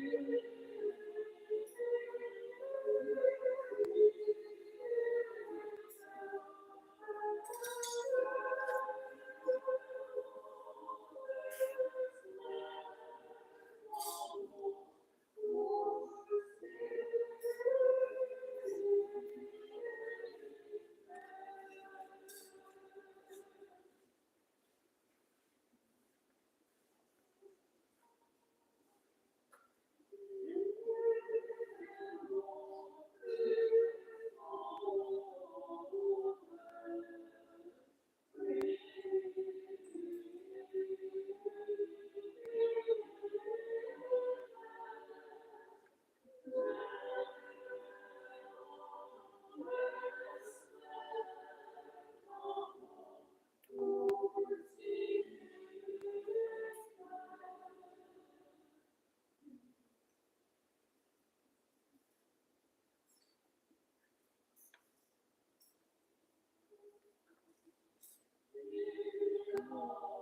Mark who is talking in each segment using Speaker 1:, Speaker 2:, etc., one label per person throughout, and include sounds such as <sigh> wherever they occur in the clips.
Speaker 1: Thank you. Oh.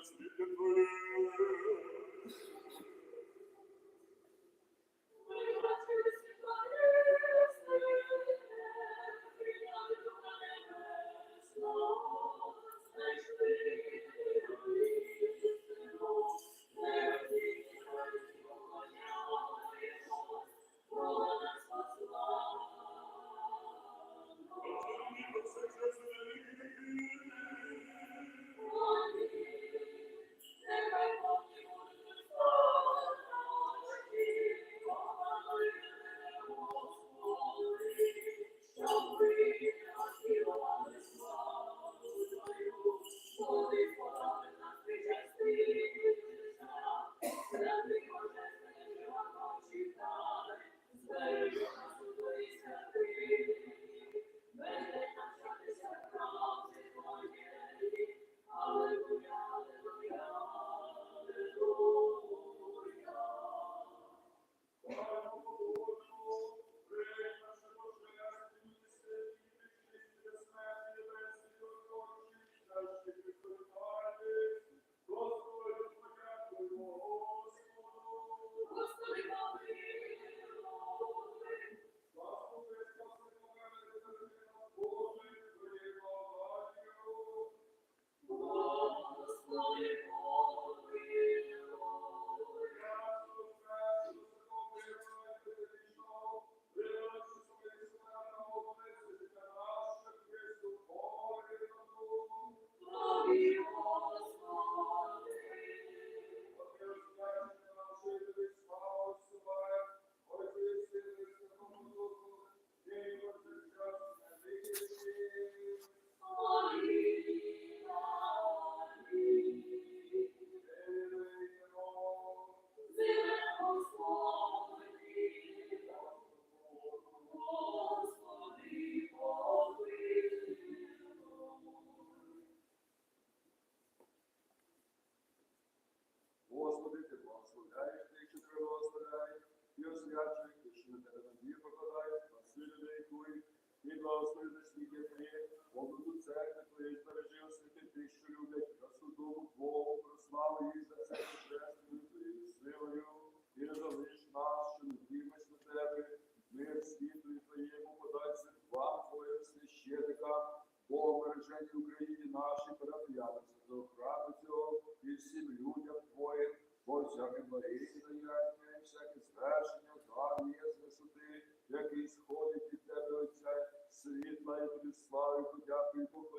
Speaker 1: Let's be the police. Hoy ya tiempo.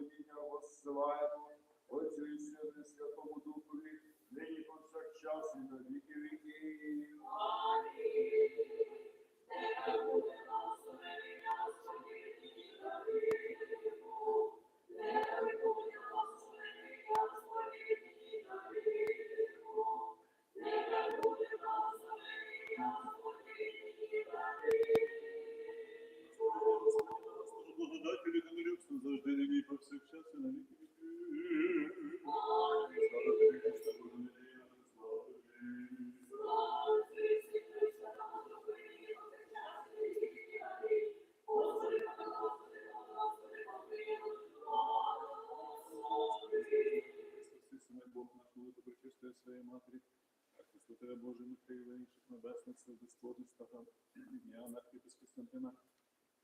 Speaker 1: Безплодних стахан, Ім'яна, Архіпис Костянтина,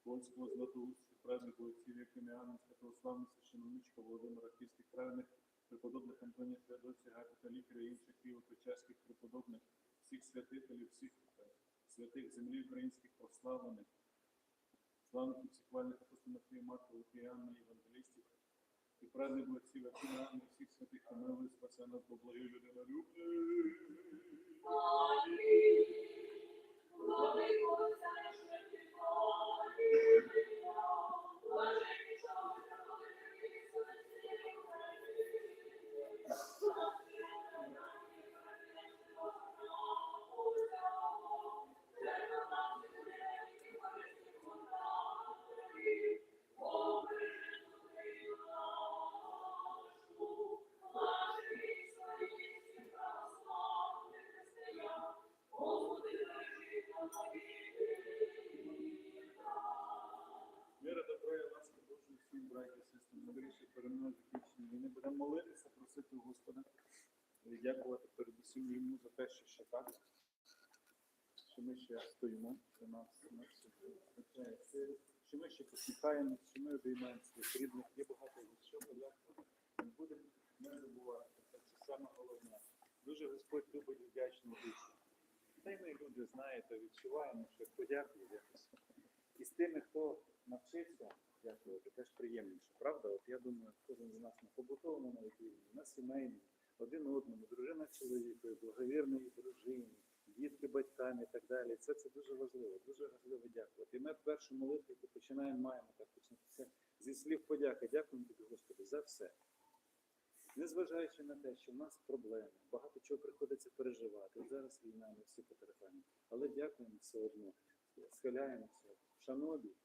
Speaker 1: Польського Златоустя, праведнику отців Якиміана, Святославних священничка Володимира Київських праведних, преподобних Антонія Феодосія, Гакота Лікаря, інших Києво-Печерських преподобних, всіх святителів, всіх е, святих землі українських прославлених, славних і всіх вальних апостолів Марка, Лукіяна, Євангелістів, і праведник отців Якиміана, і всіх святих помилуй, спасе нас, бо благий людина любить. Мира дякувати передусім йому за те, що ще так, що ми ще стоїмо, що нас, що ми ще посміхаємося, що ми обіймаємо своїх рідних. Є багато від чого дякувати. Не будемо не забувати. Це саме головне. Дуже Господь любить вдячну душу. Та й ми люди, знаєте, відчуваємо, що подякуємо якось. І з тими, хто навчився дякувати, теж приємніше, правда? От я думаю, кожен з нас на побутовому навіть рівні, на сімейному, один одному, дружина чоловікові, благовірної дружині, дітки батькам і так далі. Це, це дуже важливо, дуже важливо дякувати. І ми першу молитву, яку починаємо, маємо так почнеться зі слів подяки. Дякуємо тобі, Господи, за все. Незважаючи на те, що в нас проблеми, багато чого приходиться переживати. Зараз війна, ми всі потерпаємо. Але дякуємо все одно, схиляємося в шанобі,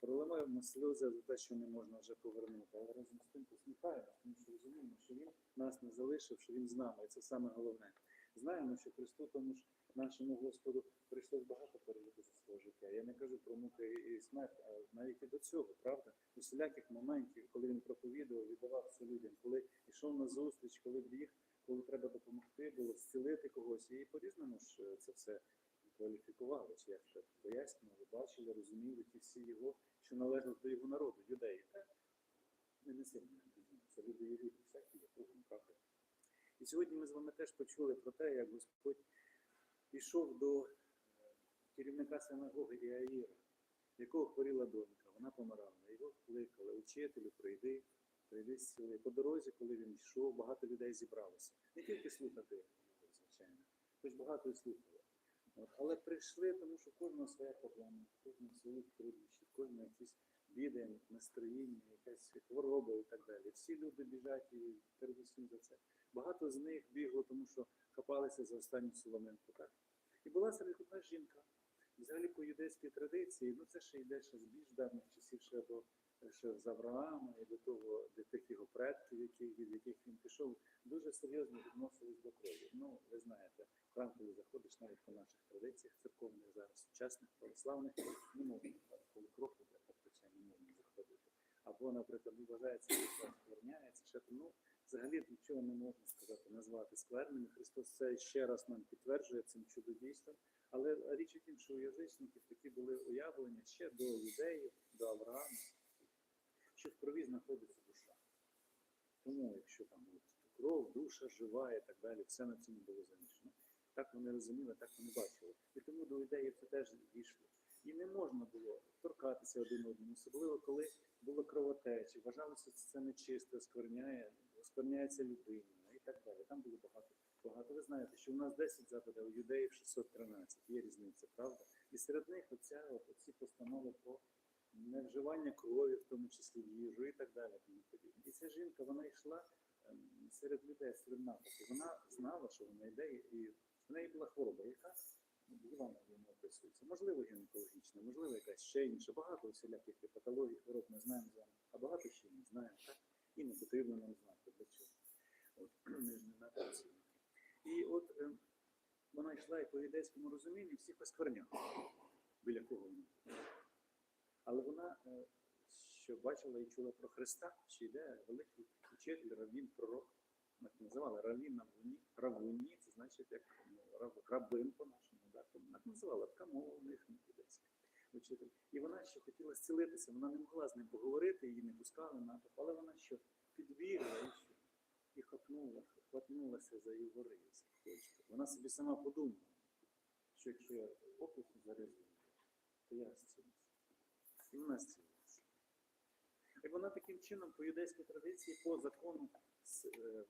Speaker 1: проливаємо сльози за те, що не можна вже повернути. Але разом з тим посміхаємося, тому що розуміємо, що він нас не залишив, що він з нами, і це саме головне. Знаємо, що Христу, тому ж нашому Господу прийшлось багато пережити за свого життя. Я не кажу про муки і смерть, а навіть і до цього, правда? Усіляких моментів, коли він проповідував, віддавався людям, коли йшов на зустріч, коли біг, коли треба допомогти було, зцілити когось. І по-різному ж е, це все кваліфікували, чи як це пояснювали, бачили, розуміли ті всі його, що належали до його народу, юдеї. Ми не сильно це люди є люди, всякі є кругом, правда. І сьогодні ми з вами теж почули про те, як Господь пішов до е, керівника синагоги Іаїра, якого хворіла донька, вона помирала. Його кликали, учителю, прийди, прийди зціли. По дорозі, коли він йшов, багато людей зібралося. Не тільки слухати, звичайно, хоч багато і слухали. Але прийшли, тому що в кожного своя проблема, в кожного свої труднощі, в кожного якісь біди, настроєння, якась хвороба і так далі. Всі люди біжать і передусім за це. Багато з них бігло, тому що хапалися за останню соломинку. Так? І була серед одна жінка. Взагалі по юдейській традиції, ну це ще йде ще з більш давніх часів, ще до ще з Авраама і до того, до тих його предків, яких, від яких він пішов, дуже серйозно відносились до крові. Ну, ви знаєте, в коли заходиш навіть по наших традиціях церковних зараз, сучасних, православних, не можна, коли кров так не можна. заходити. або, наприклад, ну, вважається, що скверняється, ще ну, взагалі нічого не можна сказати, назвати скверним. Христос це ще раз нам підтверджує цим чудодійством. Але річ у тім, що у язичників такі були уявлення ще до юдеїв, до Авраама, що в крові знаходиться душа. Тому, якщо там кров, душа жива і так далі, все на цьому було замішано. Так вони розуміли, так вони бачили. І тому до ідеї це теж дійшло. І не можна було торкатися один одному, особливо коли було кровотечі, вважалося, що це нечисто, оскверняє, оскверняється людина і так далі. Там було багато. Багато ви знаєте, що у нас 10 заповідей, у юдеїв 613. Є різниця, правда? І серед них оця, оці постанови про невживання крові, в тому числі в їжу і так далі. І ця жінка, вона йшла ем, серед людей, серед натовпу. Вона знала, що вона йде, і в неї була хвороба, яка ну, в Євангелії описується. Можливо, гінекологічна, можливо, якась ще інша. Багато всіляких патологій, хвороб ми знаємо з вами, а багато ще не знаємо, так? І не потрібно нам знати для чого. От, <clears throat> ми ж. І от ем, вона йшла і по юдейському розумінні всіх оскверняла, біля кого вона. Але вона, е, що бачила і чула про Христа, що йде великий учитель, равін, пророк, як називали равін на вуні. Равуні, це значить як ну, рабин по-нашому, так називала, така мова у них не юдейська. Учитель. І вона ще хотіла зцілитися, вона не могла з ним поговорити, її не пускали натовп, але вона що підбігла і що? І хапнула, хватнулася за його рис. Вона собі сама подумала, що якщо я покусу зарізую, то я зцілюся. І вона зцілилася. І вона таким чином по юдейській традиції, по закону, е,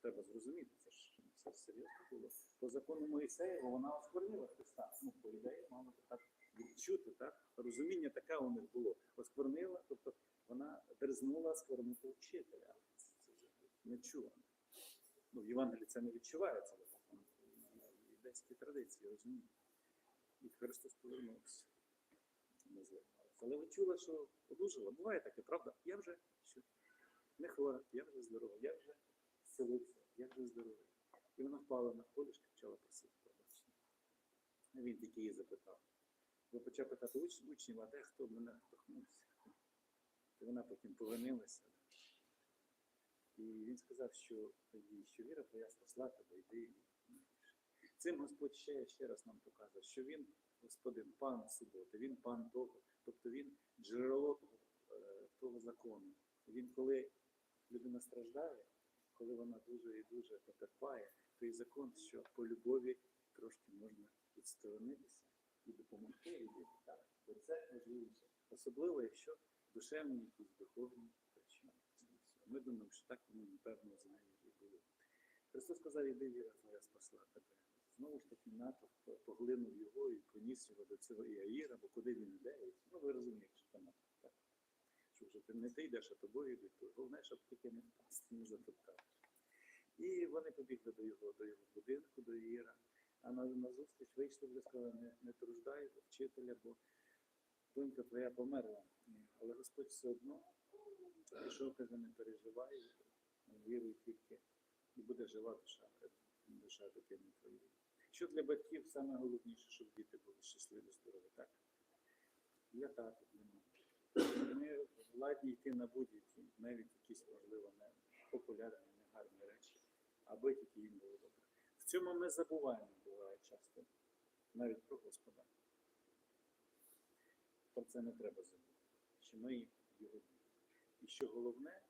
Speaker 1: треба зрозуміти, це ж все серйозно було. По закону Моїсеєва вона осквернила Христа. Ну, по ідеї, мало так відчути, так? Розуміння таке у них було. Осквернила, тобто вона дерзнула осквернити вчителя. Це, вже не чула. Ну, в Євангелії це не відчувається, але в юдейській традиції, розумієте. І Христос повернувся. Звернувся. Але ви чули, що одужала? Буває таке, правда? Я вже що? не хвора, я вже здорова, я вже зцілився, я вже здоровий. І вона впала на колішки, почала просити пробачення. Він тільки її запитав. Бо почав питати уч, учнів, а де хто мене торкнувся? І вона потім повинилася. І він сказав, що їй, що віра твоя спасла тебе, йди. і не гріши». Цим Господь ще, ще раз нам показує, що він Господин, пан суботи, він пан того, тобто він джерело того, е, закону. Він, коли людина страждає, коли вона дуже і дуже потерпає, то і закон, що по любові трошки можна відсторонитися і допомогти людині. Бо це важливіше. Особливо, якщо душевні якісь духовні причини. Ми думаємо, що так воно, напевно, з нею і було. Христос сказав, іди віра твоя спасла тебе. Знову ж таки, натовп поглинув його і поніс його до цього Іаїра, бо куди він йде. Ну, ви розумієте, що там так. Що вже ти не ти йдеш, а тобою йдуть, головне, щоб тільки не впасти, не затоптати. І вони побігли до його, до його будинку, до Іїра. А на, на зустріч вийшли вже сказали, не, не труждай вчителя, бо донька твоя померла. Але Господь все одно пішов, каже, не переживай, віруй тільки, і буде жива душа, душа дитини твоєї. Що для батьків саме головніше, щоб діти були щасливі, здорові, так? Для тата, для мами. Ми владні йти на будь-які, навіть якісь, можливо, не популярні, не гарні речі, аби тільки їм було добре. В цьому ми забуваємо, буває часто, навіть про Господа. Про це не треба забути, що ми його діти. І що головне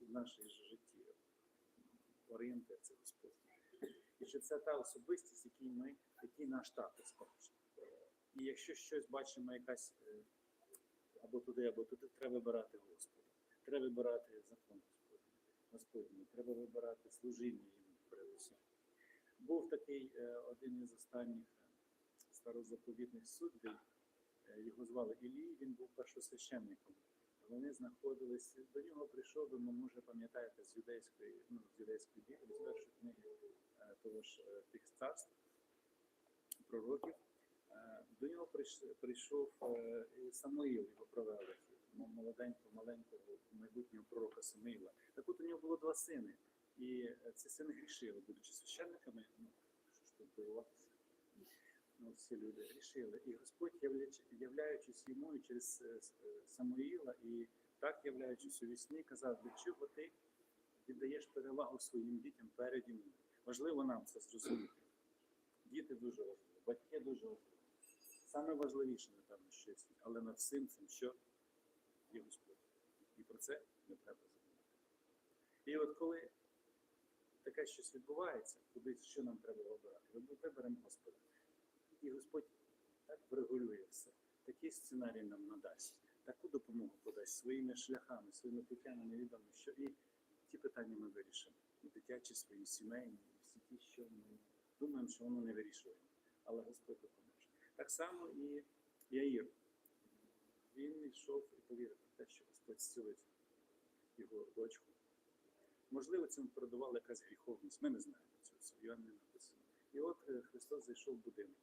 Speaker 1: в нашій житті орієнтир це Господь. І що це та особистість, який ми, який наш тато скаже. І якщо щось бачимо, якась е, або туди, або туди, треба вибирати Господа. Треба вибирати закон Господній. Треба вибирати служіння йому передусім. Був такий е, один із останніх е, старозаповітних суддів, його звали Ілій, він був першосвященником. Вони знаходились, до нього прийшов, ви може пам'ятаєте, з юдейської, ну, з юдейської Біблії, з першої книги е, того ж е, тих царств, пророків. Е, До нього прийшов Самуїл, його провели, молоденького, маленького майбутнього пророка Самуїла. Так от у нього було два сини, і ці сини грішили, будучи священниками, ну, що ж тут дивуватися. Ну, всі люди грішили. І Господь, являючись йому і через е, е, Самуїла і так являючись у вісні, казав, для чого ти віддаєш перевагу своїм дітям переді мною. Важливо нам це зрозуміти. Діти дуже важливі, батьки дуже важливі. Саме важливіше, напевно, що світ. але над всім цим, що є Господь. І про це не треба забувати. І от коли таке щось відбувається, куди що нам треба вибирати, Виб- виберемо Господа. І Господь так врегулює все. Такий сценарій нам надасть, таку допомогу подасть своїми шляхами, своїми путями невідомо, що і ті питання ми вирішимо. І дитячі свої, сімейні, і всі ті, що ми думаємо, що воно не вирішує. Але Господь допоможе. Так само і Яїр. Він йшов і повірив в те, що Господь зцілить його дочку. Можливо, цьому передувала якась гріховність. Ми не знаємо цього. Це не написано. І от е, Христос зайшов в будинок.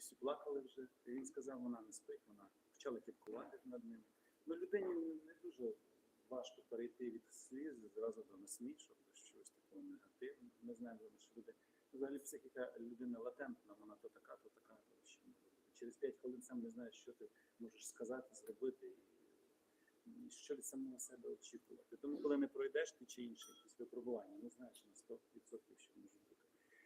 Speaker 1: Всі плакали вже. І він сказав, вона не спить, вона почала кіпкувати над ним. Ну, людині не дуже важко перейти від сліз зразу до насмішок, до чогось такого негативного. Ми знаємо, що люди. Взагалі психіка людини латентна, вона то така, то така. Через 5 хвилин сам не знаєш, що ти можеш сказати, зробити і, що від самого себе очікувати. Тому, коли не пройдеш ти чи інше якісь випробування, не знаєш на 100% що.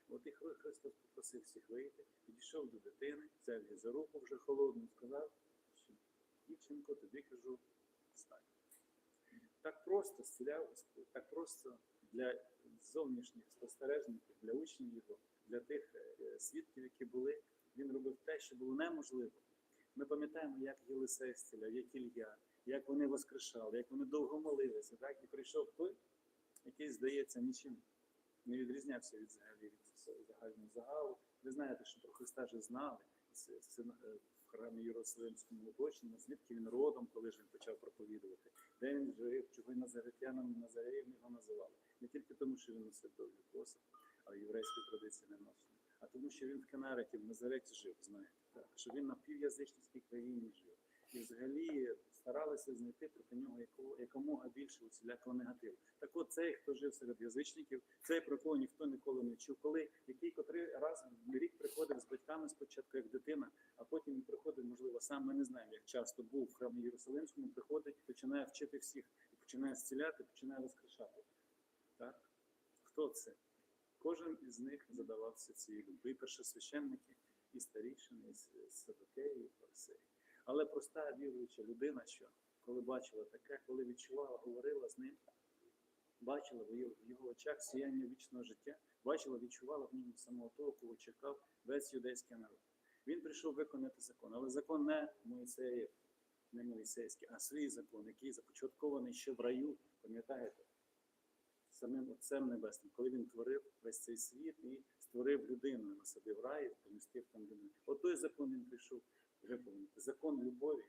Speaker 1: От і Хри- Христос попросив всіх вийти, підійшов до дитини, взяв її за руку вже холодну, сказав, що дівчинко, тобі кажу, встань. Так просто зціляв так просто для зовнішніх спостережників, для учнів його, для тих е, свідків, які були, він робив те, що було неможливо. Ми пам'ятаємо, як Єлисей зціляв, як Ілля, як вони воскрешали, як вони довго молилися, так? і прийшов той, який, здається, нічим не відрізнявся від взагалі від загального загалу. Ви знаєте, що про Христа вже знали е, в храмі Єрусалимському оточенні, звідки він родом, коли ж він почав проповідувати, де він жив, чого назаретянам Назареєм його називали. Не тільки тому, що він носив довгі коси, а єврейські традиції не носили, а тому, що він в Кенареті, в Назареті жив, знаєте, так? що він на пів'язичницькій країні жив. І взагалі старалися знайти проти нього якого, якомога більше усілякого негативу. Так от цей, хто жив серед язичників, цей про кого ніхто ніколи не чув, коли який котрий раз в рік приходив з батьками спочатку як дитина, а потім він приходить, можливо, сам ми не знаємо, як часто був в храмі Єрусалимському, приходить, починає вчити всіх, і починає зціляти, починає воскрешати. Так? Хто це? Кожен із них задавався цією любов'ю. І першосвященники, і старішини, і садокеї, і фарисеї. Але проста віруюча людина, що коли бачила таке, коли відчувала, говорила з ним, бачила в його, в очах сіяння вічного життя, бачила, відчувала в ньому самого того, кого чекав весь юдейський народ. Він прийшов виконати закон, але закон не Моїсеєв, не Моїсейський, а свій закон, який започаткований ще в раю, пам'ятаєте? Самим Отцем Небесним, коли він творив весь цей світ і створив людину, насадив рай, і помістив там людину. От той закон він прийшов виповнити. Закон любові,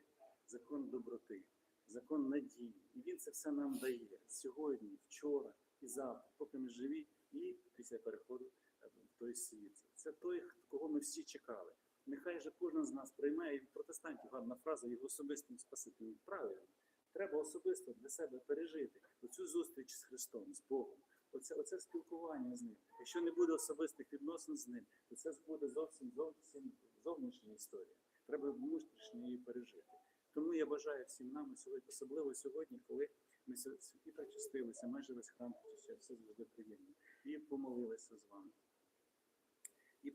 Speaker 1: закон доброти, закон надії. І він це все нам дає сьогодні, вчора і завтра, поки ми живі, і після переходу е, в той світ. Це той, кого ми всі чекали. Нехай же кожен з нас приймає і протестантів гарна фраза його особистим спасителем. Правильно. Треба особисто для себе пережити оцю зустріч з Христом, з Богом. Оце, оце спілкування з ним. Якщо не буде особистих відносин з ним, то це буде зовсім зовсім зовнішня історія. Треба внутрішньо її пережити. Тому я бажаю всім нам сьогодні, особливо сьогодні, коли ми святі причастилися, майже весь храм причастився, все завжди приємно. І помолилися з вами. І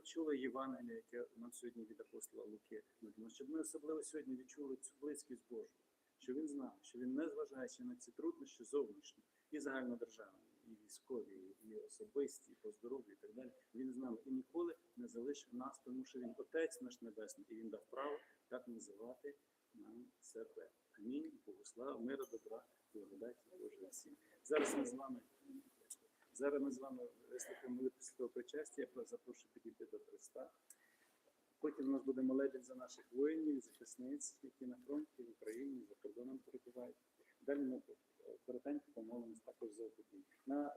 Speaker 1: чули Євангелія, яке нам сьогодні від апостола Луки. надано, Щоб ми особливо сьогодні відчули цю близькість Божу, що він знав, що він, незважаючи на ці труднощі зовнішні, і загальнодержавні, і військові, і особисті, і по здоров'ю, і так далі, він з нами і ніколи не залишив нас, тому що він Отець наш Небесний, і він дав право так називати нам себе. Амінь, Богослава, мира, добра, благодаті Божої всім. Зараз ми з вами. Зараз ми з вами вислухаємо молитву святого причастя. Я запрошую підійти до Христа. Потім у нас буде молитва за наших воїнів, захисниць, які на фронті в Україні, за кордоном перебувають. Далі ми е, коротенько помолимось також за Україну. На,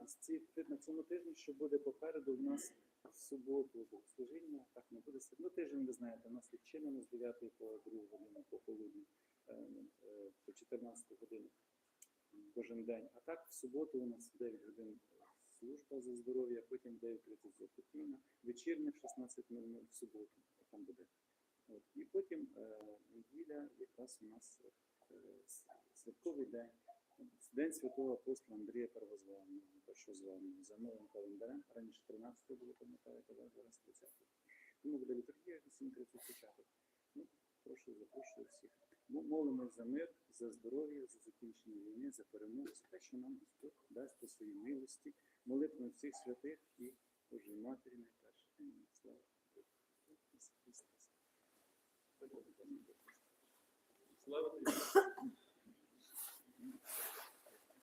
Speaker 1: на цьому тижні, що буде попереду, у нас в суботу богослужіння, так не буде. Ну, тиждень, ви знаєте, у нас відчинено з 9 по 2 годину по полудні, е, е, по 14 годину кожен день. А так в суботу у нас 9 годин служба за здоров'я, потім 9.30 за покійна, вечірня в 16.00 в суботу. Там буде От. І потім е, неділя якраз у нас е, святковий день. День святого апостола Андрія Первозваного, першозваного, за новим календарем. Раніше 13 було, пам'ятаєте, зараз 30. Тому буде літургія 7.30 початок. Ну, прошу, запрошую всіх. М- Молимось за мир, за здоров'я, за закінчення війни, за перемогу, за те, що нам Господь дасть по своїй милості, молитвами всіх святих і Божої Матері найперше. Слава Богу. Слава тобі.